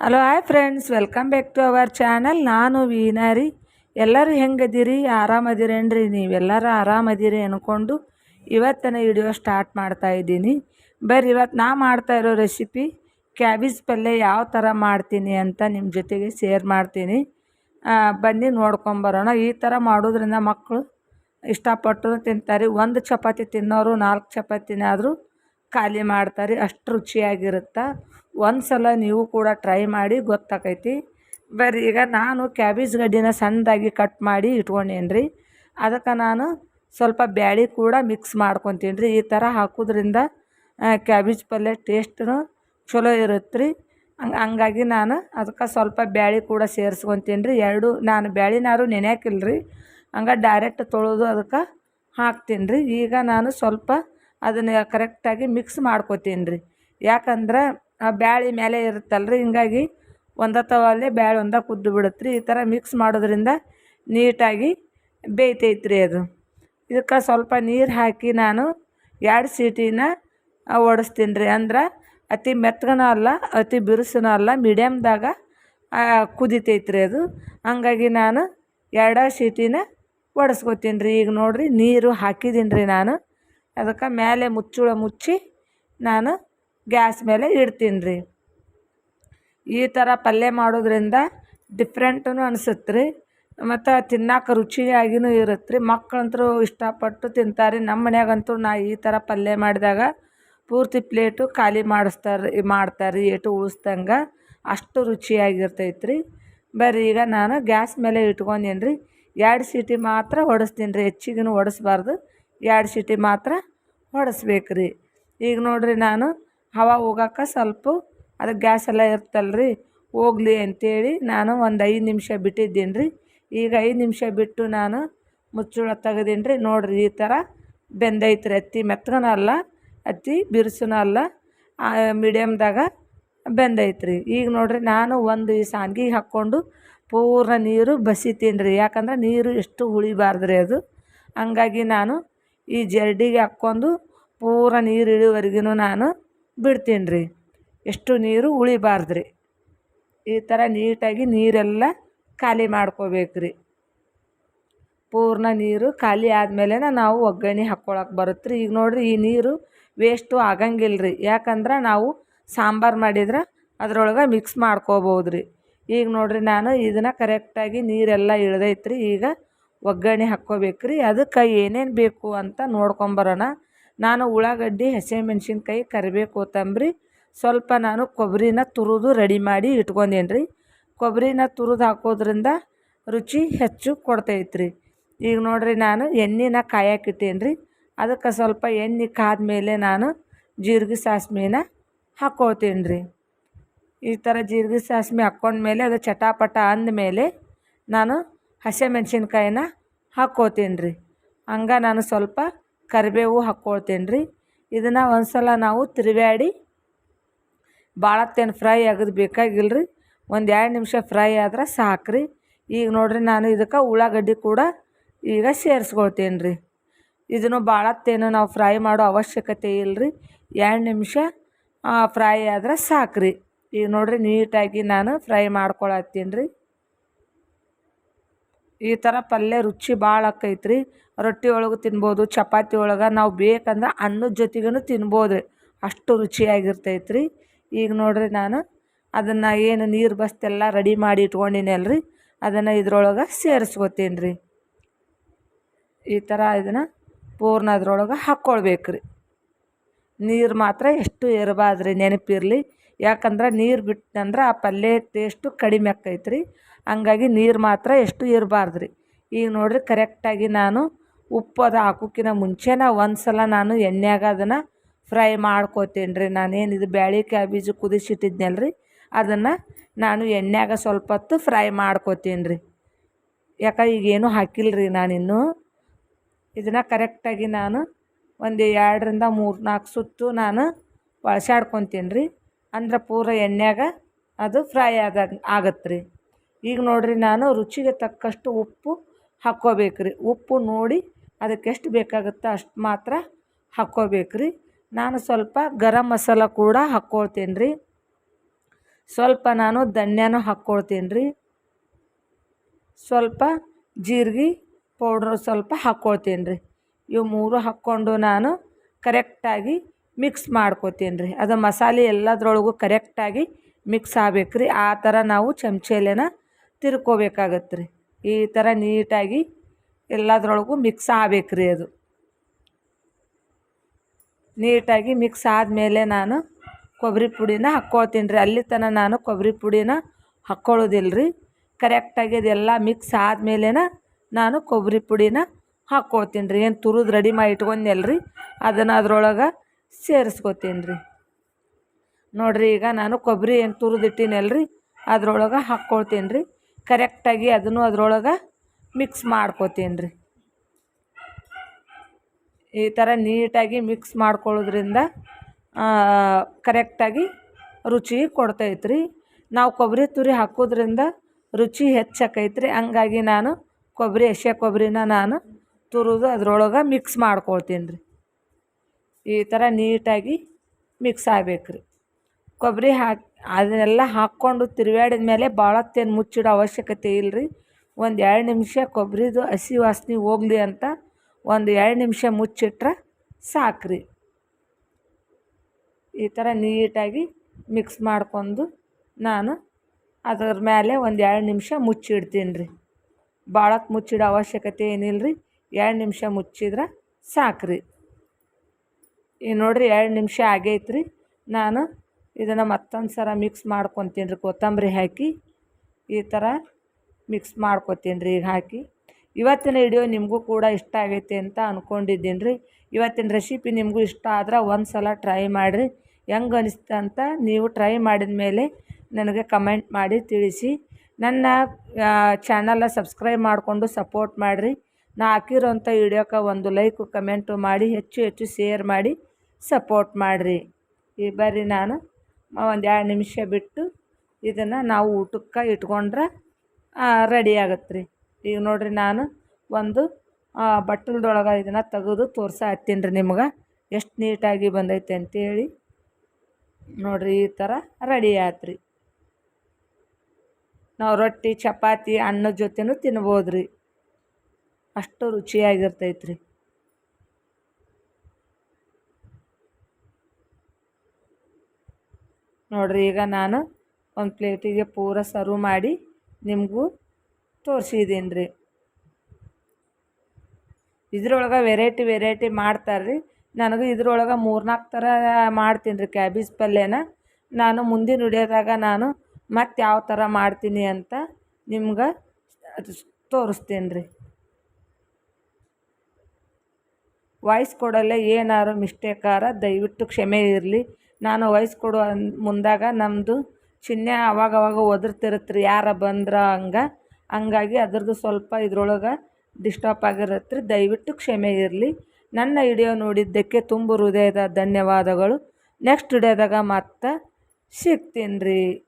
Hello hi friends welcome back to our channel ನಾನು ವೀನಾರಿ ಎಲ್ಲರೂ ಹೆಂಗದಿರಿ? ಆರಾಮದಿರೇನ್ರಿ? ನೀವೆಲ್ಲರೂ ಆರಾಮದಿರಿ ಅಂದ್ಕೊಂಡು ಇವತ್ತಿನ ವಿಡಿಯೋ ಸ್ಟಾರ್ಟ್ ಮಾಡ್ತಾ ಇದ್ದೀನಿ. ಬರ್ರಿ, ಇವತ್ತು ನಾ ಮಾಡ್ತಾ ಇರೋ ರೆಸಿಪಿ ಕ್ಯಾಬೇಜ್ ಪಲ್ಯ ಯಾವ ಥರ ಮಾಡ್ತೀನಿ ಅಂತ ನಿಮ್ಮ ಜೊತೆಗೆ ಶೇರ್ ಮಾಡ್ತೀನಿ. ಬನ್ನಿ ನೋಡ್ಕೊಂಬರೋಣ ಈ ಥರ ಮಾಡೋದ್ರಿಂದ ಮಕ್ಕಳು ಇಷ್ಟಪಟ್ಟು ತಿಂತಾರೆ. ಒಂದು ಚಪಾತಿ ತಿನ್ನೋರು ನಾಲ್ಕು ಚಪಾತಿನಾದರೂ ಖಾಲಿ ಮಾಡ್ತಾರೆ. ಅಷ್ಟು ರುಚಿಯಾಗಿರುತ್ತೆ? ಒಂದು ಸಲ ನೀವು ಕೂಡ ಟ್ರೈ ಮಾಡಿ ಗೊತ್ತಾಕೈತಿ. ಬರ್ರಿ, ಈಗ ನಾನು ಕ್ಯಾಬೇಜ್ ಗಡ್ಡಿನ ಸಣ್ಣದಾಗಿ ಕಟ್ ಮಾಡಿ ಇಟ್ಕೊಂಡೇನಿ ರೀ ಅದಕ್ಕೆ ನಾನು ಸ್ವಲ್ಪ ಬ್ಯಾಳಿ ಕೂಡ ಮಿಕ್ಸ್ ಮಾಡ್ಕೊತೀನಿ ರೀ ಈ ಥರ ಹಾಕೋದ್ರಿಂದ ಕ್ಯಾಬೇಜ್ ಪಲ್ಯ ಟೇಸ್ಟು ಚಲೋ ಇರುತ್ತೆ ರೀ ಹಂಗೆ, ಹಂಗಾಗಿ ನಾನು ಅದಕ್ಕೆ ಸ್ವಲ್ಪ ಬ್ಯಾಳಿ ಕೂಡ ಸೇರಿಸ್ಕೊತೀನಿ ರೀ ಎರಡು, ನಾನು ಬ್ಯಾಳಿನಾರು ನೆನೆಯಾಕಿಲ್ಲ ರೀ ಹಂಗೆ ಡೈರೆಕ್ಟ್ ತೊಳೆದು ಅದಕ್ಕೆ ಹಾಕ್ತೀನಿ ರೀ ಈಗ ನಾನು ಸ್ವಲ್ಪ ಅದನ್ನು ಕರೆಕ್ಟಾಗಿ ಮಿಕ್ಸ್ ಮಾಡ್ಕೊತೀನಿ ರೀ ಯಾಕಂದ್ರೆ ಆ ಬ್ಯಾಳಿ ಮೇಲೆ ಇರುತ್ತಲ್ಲ ರೀ ಹಿಂಗಾಗಿ ಒಂದ ತವಲ್ಲೇ ಬ್ಯಾಳೆ ಒಂದ ಕುದ್ದು ಬಿಡುತ್ತೆ ರೀ ಈ ಥರ ಮಿಕ್ಸ್ ಮಾಡೋದ್ರಿಂದ ನೀಟಾಗಿ ಬೇಯ್ತೈತೆ ರೀ ಅದು. ಇದಕ್ಕೆ ಸ್ವಲ್ಪ ನೀರು ಹಾಕಿ ನಾನು ಎರಡು ಸೀಟಿನ ಓಡಿಸ್ತೀನಿ ರೀ ಅಂದ್ರೆ ಅತಿ ಮೆತ್ತಗನ ಅಲ್ಲ, ಅತಿ ಬಿರುಸನ ಅಲ್ಲ ಮೀಡಿಯಮ್ದಾಗ ಕುದಿತೈತೆ ರೀ ಅದು. ಹಂಗಾಗಿ ನಾನು ಎರಡು ಸೀಟಿನ ಒಡಿಸ್ಕೊತೀನಿ ರೀ ಈಗ ನೋಡಿರಿ ನೀರು ಹಾಕಿದ್ದೀನಿ ರೀ ನಾನು. ಅದಕ್ಕೆ ಮೇಲೆ ಮುಚ್ಚುಳ ಮುಚ್ಚಿ ನಾನು ಗ್ಯಾಸ್ ಮೇಲೆ ಇಡ್ತೀನಿ ರೀ ಈ ಥರ ಪಲ್ಯ ಮಾಡೋದ್ರಿಂದ ಡಿಫ್ರೆಂಟೂ ಅನಿಸುತ್ತೆ ರೀ ಮತ್ತು ತಿನ್ನಕ್ಕೆ ರುಚಿಯಾಗಿನೂ ಇರುತ್ತೆ ರೀ ಮಕ್ಕಳಂತರೂ ಇಷ್ಟಪಟ್ಟು ತಿಂತಾರೆ. ನಮ್ಮ ಮನ್ಯಾಗಂತೂ ನಾ ಈ ಥರ ಪಲ್ಯ ಮಾಡಿದಾಗ ಪೂರ್ತಿ ಪ್ಲೇಟು ಖಾಲಿ ಮಾಡಿಸ್ತಾರೆ ಮಾಡ್ತಾರೆ ಏಟು ಉಳಿಸ್ದಂಗೆ ಅಷ್ಟು ರುಚಿಯಾಗಿರ್ತೈತೆ ರೀ ಬರ್ರಿ, ಈಗ ನಾನು ಗ್ಯಾಸ್ ಮೇಲೆ ಇಟ್ಕೊಂಡೀನಿ ರೀ ಎರಡು ಸೀಟಿ ಮಾತ್ರ ಹೊಡೆಸ್ತೀನಿ ರೀ ಹೆಚ್ಚಿಗೂ ಹೊಡೆಸ್ಬಾರ್ದು ಎರಡು ಸೀಟಿ ಮಾತ್ರ ಹೊಡೆಸ್ಬೇಕು ರೀ ಈಗ ನೋಡಿರಿ ನಾನು ಹವಾ ಹೋಗಕ್ಕೆ ಸ್ವಲ್ಪ ಅದು ಗ್ಯಾಸ್ ಎಲ್ಲ ಇರ್ತಲ್ಲ ರೀ ಹೋಗ್ಲಿ ಅಂತೇಳಿ ನಾನು ಒಂದು ಐದು ನಿಮಿಷ ಬಿಟ್ಟಿದ್ದೀನಿ ರೀ ಈಗ ಐದು ನಿಮಿಷ ಬಿಟ್ಟು ನಾನು ಮುಚ್ಚಳ ತೆಗೆದೀನಿ ರೀ ನೋಡಿರಿ ಈ ಥರ ಬೆಂದೈತೆ ರೀ ಅತ್ತಿ ಮೆತ್ತಗನ ಅಲ್ಲ ಅತ್ತಿ, ಬಿರುಸುನ ಅಲ್ಲ ಮೀಡಿಯಮ್ದಾಗ ಬೆಂದೈತೆ ರೀ ಈಗ ನೋಡಿರಿ ನಾನು ಒಂದು ಈ ಸಾನ್ಗಿಗೆ ಹಾಕ್ಕೊಂಡು ಪೂರ್ಣ ನೀರು ಬಸಿತೀನಿ ರೀ ಯಾಕಂದ್ರೆ ನೀರು ಎಷ್ಟು ಉಳಿಬಾರ್ದು ರೀ ಅದು. ಹಂಗಾಗಿ ನಾನು ಈ ಜರಡಿಗೆ ಹಾಕ್ಕೊಂಡು ಪೂರ ನೀರು ಇಳಿವರೆಗೂ ನಾನು ಬಿಡ್ತೀನಿ ರೀ ಎಷ್ಟು ನೀರು ಉಳಿಬಾರ್ದು ರೀ ಈ ಥರ ನೀಟಾಗಿ ನೀರೆಲ್ಲ ಖಾಲಿ ಮಾಡ್ಕೋಬೇಕು ರೀ ಪೂರ್ಣ ನೀರು ಖಾಲಿ ಆದಮೇಲೆ ನಾವು ಒಗ್ಗರಣೆ ಹಾಕ್ಕೊಳಕ್ಕೆ ಬರುತ್ತೆ ರೀ ಈಗ ನೋಡಿರಿ ಈ ನೀರು ವೇಸ್ಟು ಆಗಂಗಿಲ್ಲ ರೀ ಯಾಕಂದ್ರೆ ನಾವು ಸಾಂಬಾರು ಮಾಡಿದ್ರೆ ಅದರೊಳಗೆ ಮಿಕ್ಸ್ ಮಾಡ್ಕೋಬೋದು ರೀ ಈಗ ನೋಡಿರಿ ನಾನು ಇದನ್ನು ಕರೆಕ್ಟಾಗಿ ನೀರೆಲ್ಲ ಇಳ್ದೈತ್ರಿ. ಈಗ ಒಗ್ಗರಣೆ ಹಾಕ್ಕೋಬೇಕು ರೀ ಅದಕ್ಕೆ ಏನೇನು ಬೇಕು ಅಂತ ನೋಡ್ಕೊಂಬರೋಣ ನಾನು ಉಳ್ಳಾಗಡ್ಡಿ, ಹಸಿಮೆಣ್ಸಿನ್ಕಾಯಿ ಕರಿಬೇವು ಕೊತ್ತಂಬರಿ ಸ್ವಲ್ಪ ನಾನು ಕೊಬ್ಬರಿನ ತುರಿದು ರೆಡಿ ಮಾಡಿ ಇಟ್ಕೊಂಡೇನಿ ರೀ ಕೊಬ್ಬರಿನ ತುರಿದು ಹಾಕೋದ್ರಿಂದ ರುಚಿ ಹೆಚ್ಚು ಕೊಡ್ತೈತೆ ರೀ ಈಗ ನೋಡಿರಿ ನಾನು ಎಣ್ಣೆನ ಕಾಯಕ್ಕಿಟ್ಟೇನಿ ರೀ ಅದಕ್ಕೆ ಸ್ವಲ್ಪ ಎಣ್ಣೆ ಕಾದ್ಮೇಲೆ ನಾನು ಜೀರಿಗೆ ಸಾಸ್ಮಿನ ಹಾಕ್ಕೊಳ್ತೀನಿ ರೀ ಈ ಥರ ಜೀರಿಗೆ ಸಾಸ್ಮಿ ಹಾಕ್ಕೊಂಡ್ಮೇಲೆ ಅದು ಚಟಾಪಟ ಅಂದಮೇಲೆ ನಾನು ಹಸಿಮೆಣ್ಸಿನ್ಕಾಯಿನ ಹಾಕ್ಕೋತೀನಿ ರೀ ಹಂಗೆ ನಾನು ಸ್ವಲ್ಪ ಕರಿಬೇವು ಹಾಕ್ಕೊಳ್ತೇನೆ ರೀ ಇದನ್ನು ಒಂದು ಸಲ ನಾವು ತಿರುವ್ಯಾಡಿ ಭಾಳತ್ತೇನು ಫ್ರೈ ಆಗೋದು ಬೇಕಾಗಿಲ್ಲ ರೀ ಒಂದು ಎರಡು ನಿಮಿಷ ಫ್ರೈ ಆದ್ರೆ ಸಾಕು ರೀ ಈಗ ನೋಡಿರಿ ನಾನು ಇದಕ್ಕೆ ಉಳ್ಳಾಗಡ್ಡಿ ಕೂಡ ಈಗ ಸೇರಿಸ್ಕೊಳ್ತೇನೆ ರೀ ಇದನ್ನು ಭಾಳತ್ತೇನು ನಾವು ಫ್ರೈ ಮಾಡೋ ಅವಶ್ಯಕತೆ ಇಲ್ಲ ರೀ ಎರಡು ನಿಮಿಷ ಫ್ರೈ ಆದ್ರೆ ಸಾಕು ರೀ ಈಗ ನೋಡಿರಿ ನೀಟಾಗಿ ನಾನು ಫ್ರೈ ಮಾಡ್ಕೊಳತ್ತೀನಿ ರೀ ಈ ಥರ ಪಲ್ಯ ರುಚಿ ಭಾಳ ಆಕೈತ್ರಿ. ರೊಟ್ಟಿ ಒಳಗೆ ತಿನ್ಬೋದು, ಚಪಾತಿ ಒಳಗೆ ನಾವು ಬೇಕಂದ್ರೆ ಅನ್ನದ ಜೊತೆಗೂ ತಿನ್ಬೋದು. ರೀ ಅಷ್ಟು ರುಚಿಯಾಗಿರ್ತೈತೆ ರೀ ಈಗ ನೋಡಿರಿ ನಾನು ಅದನ್ನು ಏನು ನೀರು ಬಸ್ತೆಲ್ಲ ರೆಡಿ ಮಾಡಿ ಇಟ್ಕೊಂಡಿನಲ್ಲ ರೀ ಅದನ್ನು ಇದ್ರೊಳಗೆ ಸೇರಿಸ್ಕೊತೀನಿ ರೀ ಈ ಥರ ಇದನ್ನು ಪೂರ್ಣ ಅದ್ರೊಳಗೆ ಹಾಕ್ಕೊಳ್ಬೇಕು ರೀ ನೀರು ಮಾತ್ರ ಎಷ್ಟು ಇರಬಾರ್ದ್ರಿ ನೆನಪಿರಲಿ. ಯಾಕಂದ್ರೆ ನೀರು ಬಿಟ್ಟಂದ್ರೆ ಆ ಪಲ್ಯ ಟೇಸ್ಟು ಕಡಿಮೆ ಆಕೈತೆ ಹಂಗಾಗಿ ನೀರು ಮಾತ್ರ ಎಷ್ಟು ಇರಬಾರ್ದ್ರಿ ಈಗ ನೋಡಿರಿ ಕರೆಕ್ಟಾಗಿ ನಾನು ಉಪ್ಪು ಅದು ಹಾಕೋಕ್ಕಿಂತ ಮುಂಚೆ ಒಂದು ಸಲ ನಾನು ಎಣ್ಣೆಯಾಗ ಅದನ್ನು ಫ್ರೈ ಮಾಡ್ಕೋತೀನಿ ರೀ ನಾನೇನು ಇದು ಬ್ಯಾಳಿ ಕ್ಯಾಬೇಜು ಕುದಿಸಿಟ್ಟಿದ್ನಲ್ಲ ರೀ ಅದನ್ನು ನಾನು ಎಣ್ಣೆಯಾಗ ಸ್ವಲ್ಪ ಹೊತ್ತು ಫ್ರೈ ಮಾಡ್ಕೋತೀನಿ ರೀ ಯಾಕೆ ಈಗೇನು ಹಾಕಿಲ್ಲ ರೀ ನಾನಿನ್ನೂ. ಇದನ್ನು ಕರೆಕ್ಟಾಗಿ ನಾನು ಒಂದು ಎರಡರಿಂದ ಮೂರು ನಾಲ್ಕು ಸುತ್ತು ನಾನು ಬಳಸಾಡ್ಕೊತೀನಿ ರೀ ಅಂದ್ರೆ ಪೂರ ಎಣ್ಣೆಯಾಗ ಅದು ಫ್ರೈ ಆದಾಗ ಆಗತ್ತೆ ರೀ ಈಗ ನೋಡಿರಿ ನಾನು ರುಚಿಗೆ ತಕ್ಕಷ್ಟು ಉಪ್ಪು ಹಾಕ್ಕೋಬೇಕು ರೀ ಉಪ್ಪು ನೋಡಿ ಅದಕ್ಕೆ ಎಷ್ಟು ಬೇಕಾಗುತ್ತೋ ಅಷ್ಟು ಮಾತ್ರ ಹಾಕ್ಕೋಬೇಕು ರೀ ನಾನು ಸ್ವಲ್ಪ ಗರಂ ಮಸಾಲ ಕೂಡ ಹಾಕ್ಕೊಳ್ತೀನಿ ರೀ ಸ್ವಲ್ಪ ನಾನು ಧನ್ಯಾನು ಹಾಕ್ಕೊಳ್ತೀನಿ ರೀ ಸ್ವಲ್ಪ ಜೀರಿಗೆ ಪೌಡ್ರು ಸ್ವಲ್ಪ ಹಾಕ್ಕೊಳ್ತೀನಿ ರೀ ಇವು ಮೂರು ಹಾಕ್ಕೊಂಡು ನಾನು ಕರೆಕ್ಟಾಗಿ ಮಿಕ್ಸ್ ಮಾಡ್ಕೊತೀನಿ ರೀ ಅದು ಮಸಾಲೆ ಎಲ್ಲದ್ರೊಳಗೂ ಕರೆಕ್ಟಾಗಿ ಮಿಕ್ಸ್ ಆಗ್ಬೇಕು ರೀ ಆ ಥರ ನಾವು ಚಮಚೆಲೆನ ತಿರ್ಕೋಬೇಕಾಗತ್ತೆ ರೀ ಈ ಥರ ನೀಟಾಗಿ ಎಲ್ಲದ್ರೊಳಗೂ ಮಿಕ್ಸ್ ಆಗ್ಬೇಕು ರೀ ಅದು. ನೀಟಾಗಿ ಮಿಕ್ಸ್ ಆದಮೇಲೆ ನಾನು ಕೊಬ್ಬರಿ ಪುಡಿನ ಹಾಕ್ಕೊಳ್ತೀನಿ ರೀ ಅಲ್ಲಿ ತನಕ ನಾನು ಕೊಬ್ಬರಿ ಪುಡಿನ ಹಾಕ್ಕೊಳ್ಳೋದಿಲ್ಲ ರೀ ಕರೆಕ್ಟಾಗಿ ಅದೆಲ್ಲ ಮಿಕ್ಸ್ ಆದಮೇಲೆ ನಾನು ಕೊಬ್ಬರಿ ಪುಡಿನ ಹಾಕ್ಕೊಳ್ತೀನಿ ರೀ ಏನು ತುರಿದು ರೆಡಿ ಮಾಡಿ ಇಟ್ಕೊಂಡಿಲ್ಲ ರೀ ಅದನ್ನು ಅದರೊಳಗೆ ಸೇರಿಸ್ಕೊತೀನಿ ರೀ ನೋಡಿರಿ ಈಗ ನಾನು ಕೊಬ್ಬರಿ ಏನು ತುರಿದಿಟ್ಟಿನಲ್ಲ ರೀ ಅದ್ರೊಳಗೆ ಹಾಕ್ಕೊಳ್ತೀನಿ ರೀ ಕರೆಕ್ಟಾಗಿ ಅದನ್ನು ಅದ್ರೊಳಗೆ ಮಿಕ್ಸ್ ಮಾಡ್ಕೋತೀನಿ ರೀ. ಈ ಥರ ನೀಟಾಗಿ ಮಿಕ್ಸ್ ಮಾಡ್ಕೊಳ್ಳೋದ್ರಿಂದ ಕರೆಕ್ಟಾಗಿ ರುಚಿ ಕೊಡ್ತೈತೆ ರೀ ನಾವು ಕೊಬ್ಬರಿ ತುರಿ ಹಾಕೋದ್ರಿಂದ ರುಚಿ ಹೆಚ್ಚಾಕೈತೆ ರೀ ಹಂಗಾಗಿ ನಾನು ಕೊಬ್ಬರಿ ಹಸಿ ಕೊಬ್ಬರಿನ ನಾನು ತುರಿದು ಅದ್ರೊಳಗೆ ಮಿಕ್ಸ್ ಮಾಡ್ಕೊಳ್ತೀನಿ ರೀ ಈ ಥರ ನೀಟಾಗಿ ಮಿಕ್ಸ್ ಆಗ್ಬೇಕು ರೀ ಕೊಬ್ಬರಿ ಹಾಕಿ, ಅದನ್ನೆಲ್ಲ ಹಾಕ್ಕೊಂಡು ತಿರುವಾಡಿದ ಮೇಲೆ ಭಾಳತ್ತೇನು ಮುಚ್ಚಿಡೋ ಅವಶ್ಯಕತೆ ಇಲ್ಲ ರೀ ಒಂದು ಎರಡು ನಿಮಿಷ ಕೊಬ್ಬರಿದು ಹಸಿ ವಾಸನೆ ಹೋಗಲಿ ಅಂತ ಒಂದು ಎರಡು ನಿಮಿಷ ಮುಚ್ಚಿಟ್ರೆ ಸಾಕ್ರಿ. ಈ ಥರ ನೀಟಾಗಿ ಮಿಕ್ಸ್ ಮಾಡ್ಕೊಂಡು ನಾನು ಅದರ ಮೇಲೆ ಒಂದು ಎರಡು ನಿಮಿಷ ಮುಚ್ಚಿಡ್ತೀನಿ ರೀ ಭಾಳಕ್ಕೆ ಮುಚ್ಚಿಡೋ ಅವಶ್ಯಕತೆ ಏನಿಲ್ಲ ರೀ ಎರಡು ನಿಮಿಷ ಮುಚ್ಚಿದ್ರೆ ಸಾಕ್ರಿ. ಈ ನೋಡಿರಿ ಎರಡು ನಿಮಿಷ ಆಗೈತ್ರಿ. ನಾನು ಇದನ್ನು ಮತ್ತೊಂದು ಸಲ ಮಿಕ್ಸ್ ಮಾಡ್ಕೊತೀನಿ ರೀ ಕೊತ್ತಂಬರಿ ಹಾಕಿ. ಈ ಥರ ಮಿಕ್ಸ್ ಮಾಡ್ಕೊತೀನಿ ರೀ ಈಗ ಹಾಕಿ. ಇವತ್ತಿನ ವಿಡಿಯೋ ನಿಮಗೂ ಕೂಡ ಇಷ್ಟ ಆಗೈತೆ ಅಂತ ಅಂದ್ಕೊಂಡಿದ್ದೀನಿ ರೀ ಇವತ್ತಿನ ರೆಸಿಪಿ ನಿಮಗೂ ಇಷ್ಟ ಆದ್ರೆ ಒಂದು ಸಲ ಟ್ರೈ ಮಾಡಿರಿ. ಹೆಂಗೆ ಅನಿಸ್ತು ಅಂತ ನೀವು ಟ್ರೈ ಮಾಡಿದ ಮೇಲೆ ನನಗೆ ಕಮೆಂಟ್ ಮಾಡಿ ತಿಳಿಸಿ. ನನ್ನ ಚಾನಲ್ನ ಸಬ್ಸ್ಕ್ರೈಬ್ ಮಾಡಿಕೊಂಡು ಸಪೋರ್ಟ್ ಮಾಡಿರಿ. ನಾ ಹಾಕಿರೋಂಥ ವಿಡಿಯೋಕ್ಕೆ ಒಂದು ಲೈಕು ಕಮೆಂಟು ಮಾಡಿ, ಹೆಚ್ಚು ಹೆಚ್ಚು ಶೇರ್ ಮಾಡಿ ಸಪೋರ್ಟ್ ಮಾಡಿರಿ. ಈ ಬರ್ರಿ ನಾನು, ಒಂದು ಎರಡು ನಿಮಿಷ ಬಿಟ್ಟು ಇದನ್ನು ನಾವು ಊಟಕ್ಕೆ ಇಟ್ಕೊಂಡ್ರೆ ರೆಡಿ ಆಗತ್ತೆ ರೀ ಈಗ ನೋಡಿರಿ ನಾನು ಒಂದು ಬಟ್ಟಲ್ದೊಳಗೆ ಇದನ್ನು ತೆಗೆದು ತೋರ್ಸ ಹತ್ತೀನಿ ರೀ ನಿಮ್ಗೆ. ಎಷ್ಟು ನೀಟಾಗಿ ಬಂದೈತೆ ಅಂತೇಳಿ ನೋಡಿರಿ ಈ ಥರ ರೆಡಿ ಆಯ್ತು ರೀ ನಾವು ರೊಟ್ಟಿ, ಚಪಾತಿ ಅನ್ನದ ಜೊತೆನೂ ತಿನ್ಬೋದು ರೀ ಅಷ್ಟು ರುಚಿಯಾಗಿರ್ತೈತೆ ರೀ ನೋಡಿರಿ ಈಗ ನಾನು ಒಂದು ಪ್ಲೇಟಿಗೆ ಪೂರ ಸರ್ವ್ ಮಾಡಿ ನಿಮಗೂ ತೋರಿಸಿದ್ದೀನಿ ರೀ ಇದ್ರೊಳಗೆ ವೆರೈಟಿ ವೆರೈಟಿ ಮಾಡ್ತಾರೆ ರೀ ನನಗೂ ಇದ್ರೊಳಗೆ ಮೂರ್ನಾಲ್ಕು ಥರ ಮಾಡ್ತೀನಿ ರೀ ಕ್ಯಾಬೇಜ್ ಪಲ್ಯನ. ನಾನು ಮುಂದಿನ ವಿಡಿಯೋದಾಗ ನಾನು ಮತ್ತೆ ಯಾವ ಥರ ಮಾಡ್ತೀನಿ ಅಂತ ನಿಮ್ಗೆ ತೋರಿಸ್ತೀನಿ ರೀ ವಾಯ್ಸ್ ಕೊಡಲ್ಲೇ ಏನಾರು ಮಿಸ್ಟೇಕಾರ ದಯವಿಟ್ಟು ಕ್ಷಮೆ ಇರಲಿ. ನಾನು ವಾಯ್ಸ್ ಕೊಡೋ ಮುಂದಾಗ ನಮ್ಮದು ಚಿಹ್ನೆ ಅವಾಗವಾಗ ಒದರ್ತಿರುತ್ತೆ ರೀ ಯಾರ ಬಂದ್ರೆ ಹಂಗೆ. ಹಂಗಾಗಿ ಅದ್ರದ್ದು ಸ್ವಲ್ಪ ಇದ್ರೊಳಗೆ ಡಿಸ್ಟರ್ಬ್ ಆಗಿರತ್ತೆ ದಯವಿಟ್ಟು ಕ್ಷಮೆ ಇರಲಿ. ನನ್ನ ವಿಡಿಯೋ ನೋಡಿದ್ದಕ್ಕೆ ತುಂಬ ಹೃದಯದ ಧನ್ಯವಾದಗಳು. ನೆಕ್ಸ್ಟ್ ವಿಡಿಯೋದಾಗ ಮತ್ತೆ ಸಿಗ್ತೀನಿ ರೀ.